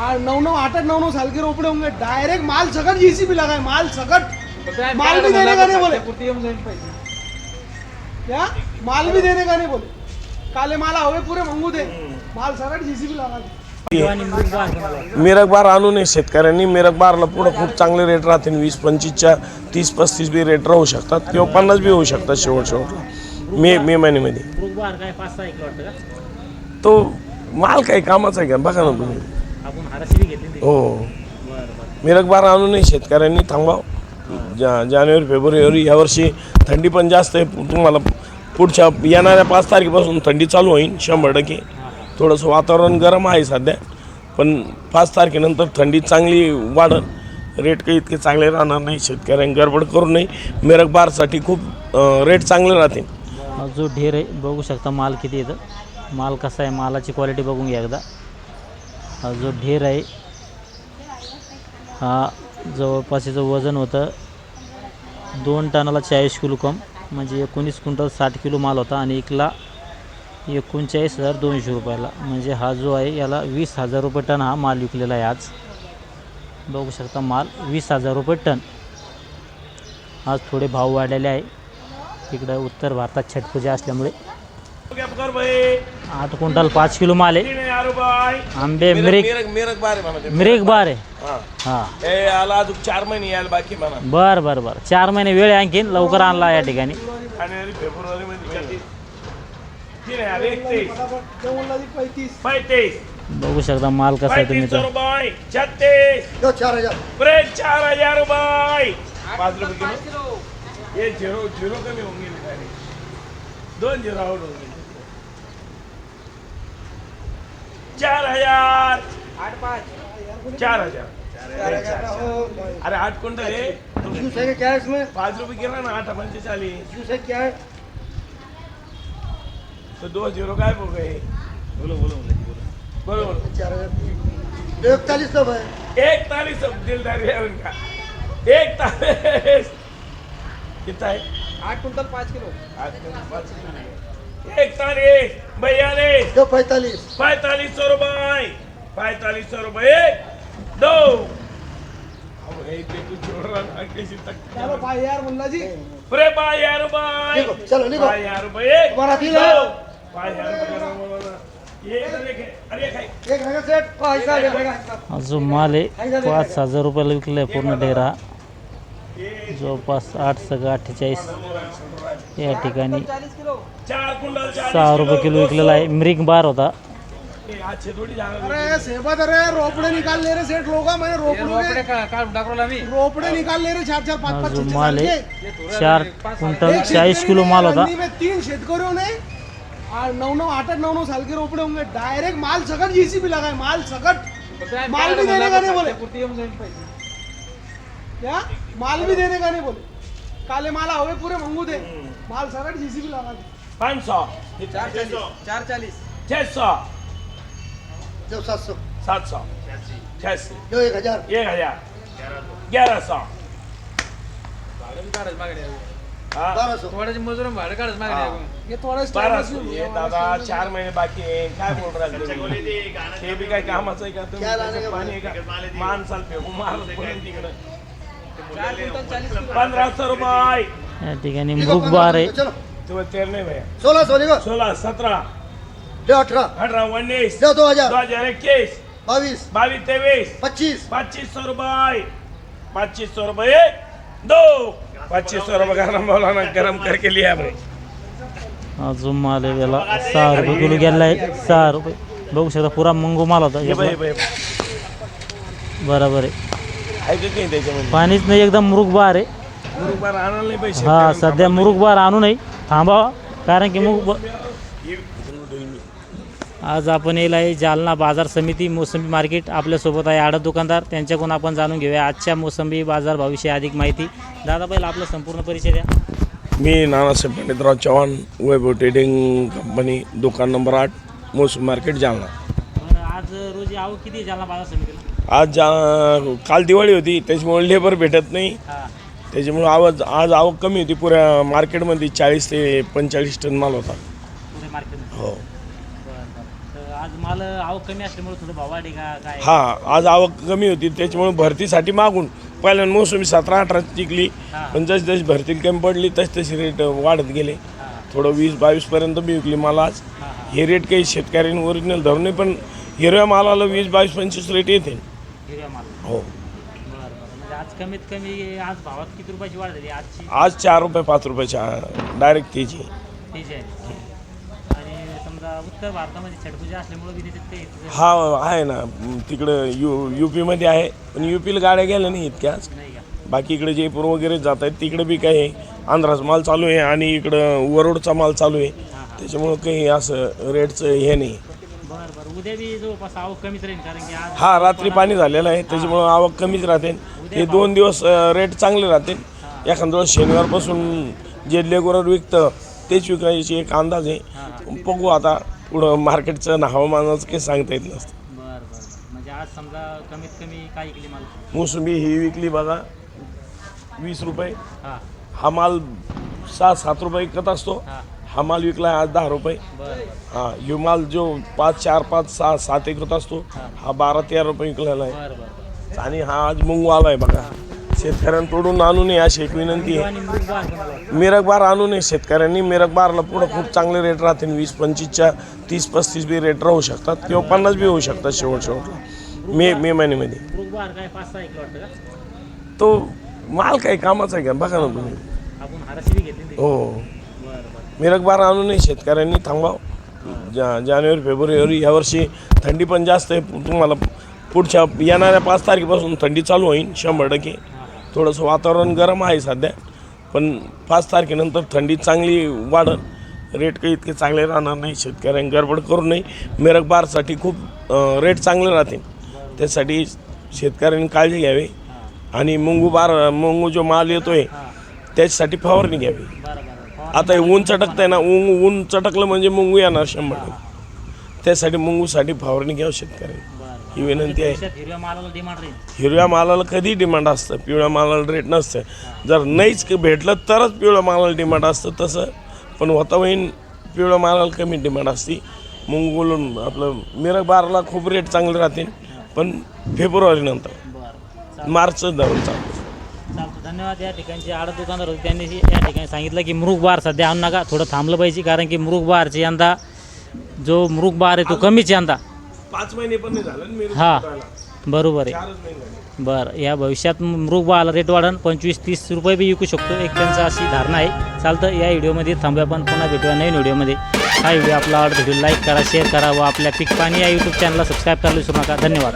और नौ नौ आठ आठ नौ नौ साल के रोपड़े होंगे डायरेक्ट माल सकट जीसीबी लगा है माल सकट माल भी देने का नहीं बोले क्या माल भी देने का नहीं बोले काले माला हो गए पूरे मंगू दे माल सकट जीसीबी लगा दे मिरक बार आणू नये शेतकऱ्यांनी मिरक बारला पुढं खूप चांगले रेट राहतील वीस पंचवीसच्या तीस पस्तीस बी रेट राहू शकतात किंवा पन्नास बी होऊ शकतात शेवट शेवटला मे मे महिन्यामध्ये तो माल काही कामाचा आहे का बघा ना तुम्ही हो बरं बरं मिरक बार आणू नये शेतकऱ्यांनी थांबाव. जा जानेवारी फेब्रुवारी यावर्षी थंडी पण जास्त आहे. तुम्हाला पुढच्या येणाऱ्या पाच तारखेपासून थंडी चालू होईल शंभर टक्के. थोडंसं वातावरण गरम आहे सध्या. पण पाच तारखेनंतर थंडी चांगली वाढल. रेट काही इतके चांगले राहणार नाही. शेतकऱ्यांनी गडबड करू नये. मिरक बारसाठी खूप रेट चांगले राहतील. हा जो ढेर आहे. बघू शकता माल किती येतं. माल कसा आहे? मालाची क्वालिटी बघून घ्या एकदा. हा जो ढेर आहे हा जवळपास याचं वजन होतं दोन टनाला चाळीस किलो कम म्हणजे एकोणीस क्विंटल साठ किलो माल होता आणि एकला एकोणचाळीस हजार दोनशे रुपयाला. म्हणजे हा जो आहे याला वीस हजार रुपये टन हा माल विकलेला आहे आज. बघू शकता माल वीस हजार रुपये टन. आज थोडे भाव वाढलेले आहे. इकडं उत्तर भारतात छटपूजा असल्यामुळे आठ क्विंटल पाच किलो माल आहे आंबे मिरिक मिरक बार मिरिक बार आहे हाँ। याला अजून चार महिने यायला बाकी म्हणा बरं बरं बरं। चार महिने वेळ आहे आणखीन लवकर आणला या ठिकाणी. जानेवारी फेब्रुवारी मध्ये तीन हज़ार एकतीस. पैतीस. पैतीस बघू शकता माल कसा आहे तुम्ही पैतीस तर. रुपये छत्तीस. चार हज़ार. ब्रेक चार हज़ार रुपये पाच रुपये किलो. ये झिरो झिरो कमी होऊन गेले direct. दोन झिरो आउट होऊन गेले. चार हजार. आठ पाच. चार हजार. अरे आठ क्विंटल आहे जूस है क्या है इसमें पाच रुपये केला ना आठ पंचेचाळीस. जूस है क्या है तो दो झिरो काय हो गए. बोलो बोलो बोलो चार हजार इकतालीस सब है एकतालीस दिलदारी है उनका. एकतालीस. कितना है? आठ कुंटल पाँच किलो. एकतालीस बयालीस दो पैंतालीस। पैतालीस सौ रुपये। पैतालीस सौ रुपये दो। है चलो भाई यार मुन्ना जी? अरे बाया रुपये। निको, चलो, निको। बाया रुपये तुम्हारा दिल दो है। बाया रुपये का बोलो ना ये इधर देखे अरे खाई एक हजार सेट पैसा देगा हा जो माल आहे पाच हजार रुपयाला विकला आहे पूर्ण डेरा. जवळपास आठ सगळं अठ्ठेचाळीस या ठिकाणी चालीस चालीस सहा रुपये किलो विकलेला आहे. मिरिक बार होता. अरे सेबत अरे रोपड़े निकाल ले रहे सेठ लोग मैंने रोपड़े रोपड़े निकाल ले रहे चार चार पाँच हा पाँच जो माल के। चार शेतकरी किलो माल होता. तीन शेतकरियों ने. और नौ नौ आठ आठ नौ नौ साल के रोपड़े होंगे डायरेक्ट माल सकट जीसीबी लगा है माल सकट. माल भी देने का नहीं बोले? क्या माल भी देने का नहीं बोले? काले माला हो गए पूरे मंगू दे. माल सकट जीसीबी लगा दे पाँच सौ चार चालीस छह सौ दो सात सौ सात सौ छियासी दो एक हजार. एक हजार. ग्यारह सौ सौ ये सौ ये दादा चार महीने बाकी आहे. काय बोल रहा है तुम्ही? ते बी काय कामाचं आहे का तुम्ही? पाणी माणसाला मारत पडेल तिकडं. पंधरा सौ रुपये. या ठिकाणी मृग बार आहे. तुम्हें तेल नहीं भैया. सोलह सौ देखो सोलह सत्रह दो अठारह अठारह उन्नीस. दो दो दो हजार हजार इक्कीस बाईस बाईस तेईस पच्चीस. पच्चीस सौ रुपये. पच्चीस सौ रुपये. दो. पच्चीस सौ रुपये गरम मौलाना गरम करके लिया भाई. हा जो माल आहे सहा रुपये किलो गेला आहे सहा रुपये. बघू शकता पुरा मंगू माल होता ये भाई भाई. बरोबर आहे. आहे का काही त्याच्यामध्ये? पाणीच नाही एकदम मुरुग बार आहे. बरोबर आणायला नाही पैसे हा सध्या मुरुग बार आणू नाही थांबावा कारण की मुग आज आपण येईल आहे जालना बाजार समिती मोसंबी मार्केट. आपल्यासोबत आहे आडत दुकानदार. त्यांच्याकडून आपण जाणून घेऊया आजच्या मोसंबी बाजार भाविषयी अधिक माहिती. दादा पहिला आपला संपूर्ण परिचय द्या. मी नानासाहेब पंडितराव चव्हाण वैभव ट्रेडिंग कंपनी दुकान नंबर आठ मोसम मार्केट जालना. बरं आज रोजी आवक किती आहे जालना बाजार समितीला? आज जा काल दिवाळी होती त्याच्यामुळे लेबर भेटत नाही. त्याच्यामुळे आवाज आज आवक कमी होती पुऱ्या मार्केटमध्ये चाळीस ते पंचेचाळीस टन माल होता. हो. आज माल आवक कमी असल्यामुळे थोडं भाव वाढे का काय? हा आज आवक कमी होती त्याच्यामुळे भरतीसाठी मागून पहिल्यांदा मोसमी सतरा अठरा टिकली हा. पण जशी जशी भरती कमी पडली तशी तशी रेट वाढत गेले. हां. थोडं वीस बावीसपर्यंत बी विकली मला आज. हां हां. हे रेट काही शेतकऱ्यांनी ओरिजिनल धरून नाही पण हिरव्या मालाला वीस बावीस पंचवीस रेट येते. हिरव्या माल. हो. बरं बरं. म्हणजे आज कमीत कमी आज भावात किती रुपयाची वाढ झाली? आजची? आज चार रुपये पाच रुपयाच्या डायरेक्ट तेजी ते जे आहे. आणि समजा उत्तर भारतामध्ये छटपूजा असल्यामुळे बी ते हा आहे ना. तिकडं यू यू पीमध्ये आहे. पण यू पीला गाड्या गेल्या नाही इतक्याच नाही का? बाकी इकडे जयपूर वगैरे जात आहेत. तिकडे बी काही आंध्राचा माल चालू आहे आणि इकडं वरोडचा माल चालू आहे. त्याच्यामुळं काही असं रेटचं हे नाही. बरं बरं. उद्या बी जवळपास आवक कमीच राहील कारण की आज हा रात्री पाणी झालेलं आहे त्याच्यामुळं आवक कमीच राहते. हे दोन दिवस रेट चांगले राहते. एखाद्या दिवस शनिवारपासून जे लेगोवर विकतं तेच विकायची एक अंदाज आहे. बघू आता पुढं मार्केटचं हवामानाचं काही सांगता येत नसतं. बरं बरं म्हणजे आज समजा कमीत कमी काय इकली माल? मोसंबी ही विकली बघा वीस रुपये. हां. हा माल सहा सात रुपये विकत असतो. हां. हा माल विकला आज दहा रुपये. हा ह्यो माल जो पाच चार पाच सहा सात एकत असतो हा. बारा तेरा रुपये विकलेला आहे. बरं बरं आणि हा आज मुंगू आलाय बघा. शेतकऱ्यांकडून आणू नये अशी एक विनंती आहे. आणि मग बार कोणाला? मिरक बार आणू नये शेतकऱ्यांनी. मिरक बारला पुढं खूप चांगले रेट राहतील. वीस पंचवीसच्या तीस पस्तीस बी रेट राहू शकतात. किंवा पन्नास बी होऊ शकतात शेवट शेवटला मे मे महिन्यामध्ये. तो माल काही कामाचा आहे का? बघा ना तुम्ही. हो. बरं आणूनही आणू नये शेतकऱ्यांनी थांबाव. जा जानेवारी फेब्रुवारी यावर्षी थंडी पण जास्त आहे. तुम्हाला पुढच्या येणाऱ्या पाच तारखेपासून थंडी चालू होईल शंभर टक्के. थोडंसं वातावरण गरम आहे सध्या. पण पाच तारखेनंतर थंडी चांगली वाढल. रेट काही इतके चांगले राहणार नाही. शेतकऱ्यांनी गडबड करू नये. मिरकबारसाठी खूप रेट चांगले राहतील. त्यासाठी शेतकऱ्यांनी काळजी घ्यावी. आणि मुंगू बार मुंगू जो माल येतो आहे त्याच्यासाठी फवारणी घ्यावी. आता हे ऊन चटकतंय ना ऊन ऊन चटकलं म्हणजे मुंगू येणार शंभर टक्के. त्यासाठी मुंगूसाठी फवारणी घ्यावं शेतकऱ्यांनी ही विनंती आहे. हिरव्या मालाला डिमांड राहील. हिरव्या मालाला कधी डिमांड असतं? पिवळ्या मालाला रेट नसतं. जर नाहीच भेटलं तरच पिवळ्या मालाला डिमांड असतं तसं. पण होता होईन पिवळ्या मालाला कमी डिमांड असते. मुंगूलून आपलं मिरक बारला खूप रेट चांगले राहतील. पण फेब्रुवारीनंतर बरं. मार्चच धरून चालतं धन्यवाद या ठिकाणचे आडत दुकानदार होते. त्यांनी या ठिकाणी सांगितलं की मृग बार सध्या आणू नका थोडं थांबलं पाहिजे कारण की मृग बारचे यंदा जो मृग बार आहे तो कमीच यंदा. पाच महिने पण नाही झालं ना हा. बरोबर आहे. चारच महिने झाले. बरं या भविष्यात मृग बाळाला रेट वाढन पंचवीस तीस रुपये बी विकू शकतो एक त्यांचा अशी धारणा आहे. चालतं या व्हिडिओमध्ये थांबूया पण पुन्हा भेटूया नवीन व्हिडिओमध्ये. हा व्हिडिओ आपला आवडतो व्हिडिओ लाईक करा शेअर करा व आपल्या पिक पाणी या यूट्यूब चॅनलला सबस्क्राईब करायला विसरू नका. धन्यवाद.